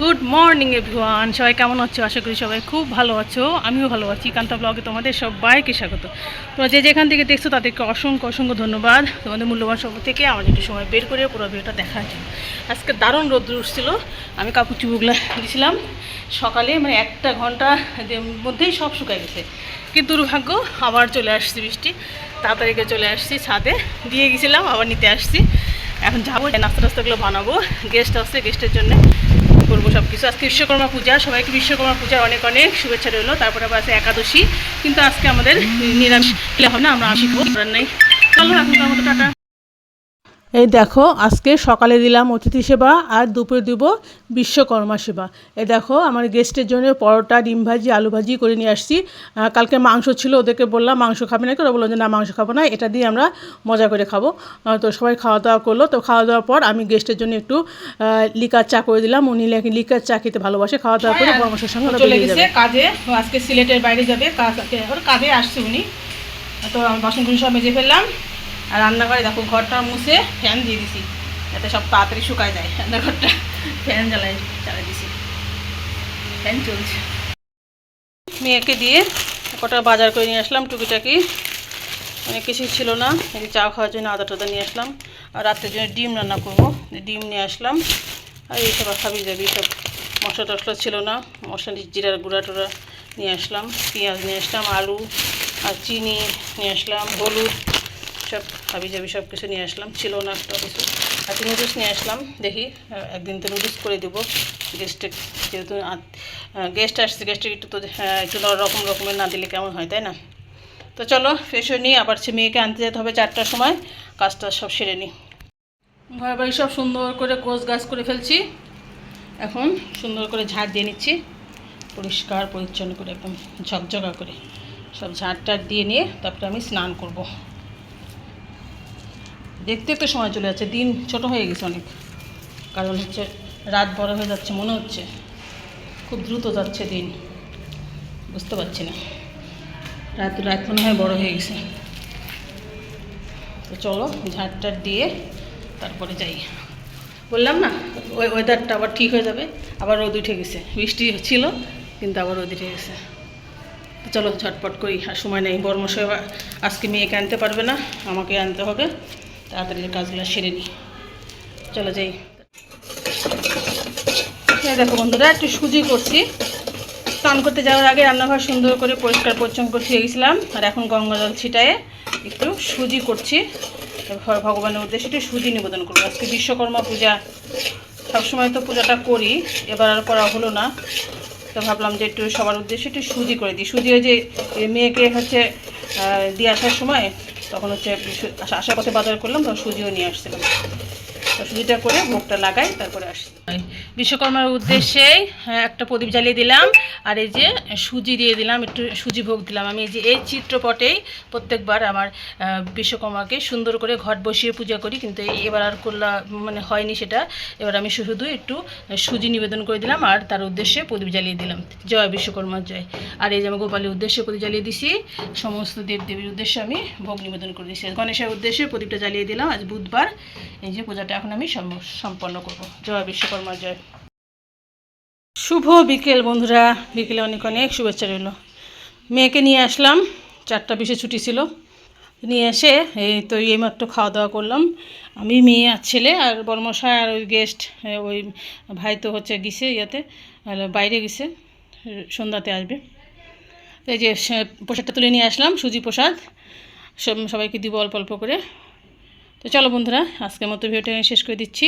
Good morning everyone সবাই কেমন আছো? আশা করি সবাই খুব ভালো আছো। আমিও ভালো আছি। কান্তা ব্লগে তোমাদের সবাইকে স্বাগত। তোমরা যে যেখান থেকে দেখছ, তাদেরকে অসংখ্য অসংখ্য ধন্যবাদ। তোমাদের মূল্যবান সময় থেকে আমার একটু সময় বের করে পুরো ভিডিওটা জন্য। আজকে দারুণ রোদ্র উঠছিল। আমি কাপড় চুপুগুলো দিয়েছিলাম সকালে মানে একটা ঘণ্টা মধ্যেই সব শুকায় গেছে। কিন্তু দুর্ভাগ্য, আবার চলে আসছি বৃষ্টি। তাড়াতাড়ি চলে আসছি ছাদে। দিয়ে গেছিলাম, আবার নিতে আসছি। এখন যাব নাস্তা টাস্তাগুলো বানাবো গেস্ট আসছে গেস্টের জন্য। করব সব কিছু আজকে বিশ্বকর্মা পূজা, সবাইকে বিশ্বকর্মা পূজার অনেক অনেক শুভেচ্ছা রইল। তারপরে আবার আছে একাদশী। কিন্তু আজকে আমাদের নিরামিষ হবে না, আমরা আশি করার নেই। চলো টাটা। এই দেখো আজকে সকালে দিলাম অতিথি সেবা আর দুপুরে দিব বিশ্বকর্মা সেবা। এ দেখো আমার গেস্টের জন্য পরোটা ডিম ভাজি আলু ভাজি করে নিয়ে আসছি। কালকে মাংস ছিল ওদেরকে বললাম মাংস খাবে নাকি ওরা বলল যে না মাংস খাব না এটা দিয়ে আমরা মজা করে খাব। তো সবাই খাওয়া দাওয়া করল। তো খাওয়া দাওয়ার পর আমি গেস্টের জন্য একটু লিকার চা করে দিলাম। উনি লিকার চা খেতে ভালোবাসে খাওয়া দাওয়া করে পরামর্শের সঙ্গে চলে গেছে কাজে আজকে সিলেটের বাইরে যাবে কাজ- আসছে উনি। তো বাসনগুলো সব মেজে ফেললাম। আর রান্নাঘরে দেখো ঘরটা মুছে ফ্যান দিয়ে দিছি। যাতে সব তাড়াতাড়ি শুকায় যায়। রান্নাঘরটা ফ্যান জ্বালাই চালাই দিছি। ফ্যান চলছে। মেয়েকে দিয়ে কটা বাজার করে নিয়ে আসলাম টুকিটাকি। অনেক কিছুই ছিল না। চা খাওয়ার জন্য আদা টাদা নিয়ে আসলাম। আর রাত্রের জন্য ডিম রান্না করব। ডিম নিয়ে আসলাম। আর এইসব খাবি যাবি সব মশলা টশলা ছিল না। মশলা জিরার গুঁড়া টুড়া নিয়ে আসলাম। পেঁয়াজ নিয়ে আসলাম, আলু আর চিনি নিয়ে আসলাম, হলুদ। সব হাবি জাবি সব কিছু নিয়ে আসলাম। ছিল না একটা কিছু। আর নুডলস নিয়ে আসলাম, দেখি একদিন তো নুডলস করে দেবো। গেস্টে যেহেতু গেস্ট আসছে গেস্টের একটু তো একটু রকম রকমের না দিলে কেমন হয়, তাই না? তো চলো ফ্রেশ হয়ে নিই, আবার সে মেয়েকে আনতে যেতে হবে চারটার সময়। কাজটা সব সেরে নিই। ঘর বাড়ি সব সুন্দর করে গোছ গাছ করে ফেলছি। এখন সুন্দর করে ঝাড় দিয়ে নিচ্ছি। পরিষ্কার, পরিচ্ছন্ন করে, একদম ঝকঝকা করে। সব ঝাড় টাড় দিয়ে নিয়ে তারপরে আমি স্নান করব। দেখতে একটু সময় চলে যাচ্ছে, দিন ছোট হয়ে গেছে অনেক। কারণ হচ্ছে রাত বড় হয়ে যাচ্ছে, মনে হচ্ছে। খুব দ্রুত যাচ্ছে দিন। বুঝতে পারছি না। রাত রাত মনে হয় বড় হয়ে গেছে। তো চলো, ঝাড়টার দিয়ে তারপরে যাই। বললাম না, ওই ওয়েদারটা আবার ঠিক হয়ে যাবে। আবার রোদ উঠে গেছে। বৃষ্টি ছিল, কিন্তু আবার রোদ উঠে গেছে। চলো, ঝটপট করি। আর সময় নেই। বর্মশয় আজকে মেয়েকে আনতে পারবে না, আমাকে আনতে হবে। তাড়াতাড়ি কাজগুলো সেরে নিই। চলো যাই। এই দেখো বন্ধুরা, একটু সুজি করছি। স্নান করতে যাওয়ার আগে রান্নাঘর সুন্দর করে পরিষ্কার পরিচ্ছন্ন করে ধুয়ে গেছিলাম। আর এখন গঙ্গা জল ছিটায়ে একটু সুজি করছি। ভগবানের উদ্দেশ্যে একটু সুজি নিবেদন করব। আজকে বিশ্বকর্মা পূজা। সবসময় তো পূজাটা করি, এবার আর করা হলো না। তো ভাবলাম যে একটু সবার উদ্দেশ্যে একটু সুজি করে দিই। সুজি ওই যে মেয়েকে হচ্ছে দিয়ে আসার সময় তখন হচ্ছে আশা পথে বাজার করলাম তখন সুজিও নিয়ে আসছিলাম। সুজিটা করে ভোগটা লাগাই তারপরে আসি। বিশ্বকর্মার উদ্দেশ্যেই হ্যাঁ, একটা প্রদীপ জ্বালিয়ে দিলাম আর এই যে সুজি দিয়ে দিলাম একটু সুজি ভোগ দিলাম। আমি এই যে এই চিত্রপটেই প্রত্যেকবার আমার বিশ্বকর্মাকে সুন্দর করে ঘট বসিয়ে পূজা করি কিন্তু এবার আর করলা মানে হয়নি সেটা। এবার আমি শুধু একটু সুজি নিবেদন করে দিলাম আর তার উদ্দেশ্যে প্রদীপ জ্বালিয়ে দিলাম। জয় বিশ্বকর্মার জয়। আর এই যে আমি গোপালের উদ্দেশ্যে প্রদীপ জ্বালিয়ে দিছি সমস্ত দেবদেবীর উদ্দেশ্যে আমি ভোগ নিবেদন করে দিচ্ছি গণেশের উদ্দেশ্যে প্রদীপটা জ্বালিয়ে দিলাম। আজ বুধবার এই যে পূজাটা এখন আমি সম- সম্পন্ন করব। জয় বিশ্বকর্মা, জয়। শুভ বিকেল বন্ধুরা। বিকেলে অনেক অনেক শুভেচ্ছা রইল। মেয়েকে নিয়ে আসলাম। চারটা বিশে ছুটি ছিল। নিয়ে এসে এই তো এইমাত্র খাওয়া দাওয়া করলাম। আমি মেয়ে আর ছেলে আর বর্মশাই আর ওই গেস্ট ওই ভাই তো হচ্ছে গেছে ইয়েতে বাইরে গেছে, সন্ধ্যাতে আসবে। এই যে প্রসাদটা তুলে নিয়ে আসলাম, সুজি প্রসাদ। সব, সবাইকে দিব অল্প অল্প করে। তো চলো বন্ধুরা, আজকের মতো ভিডিওটা শেষ করে দিচ্ছি।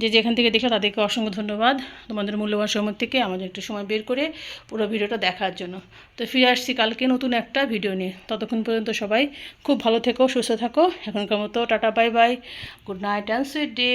যে যেখান থেকে দেখলে তাদেরকে অসংখ্য ধন্যবাদ। তোমাদের মূল্যবান সময় থেকে আমাদের একটু সময় বের করে পুরো ভিডিওটা দেখার জন্য। তো ফিরে আসছি কালকে নতুন একটা ভিডিও নিয়ে। ততক্ষণ পর্যন্ত সবাই খুব ভালো থেকো, সুস্থ থাকো। এখনকার মতো tata, bye bye. Good night and sweet day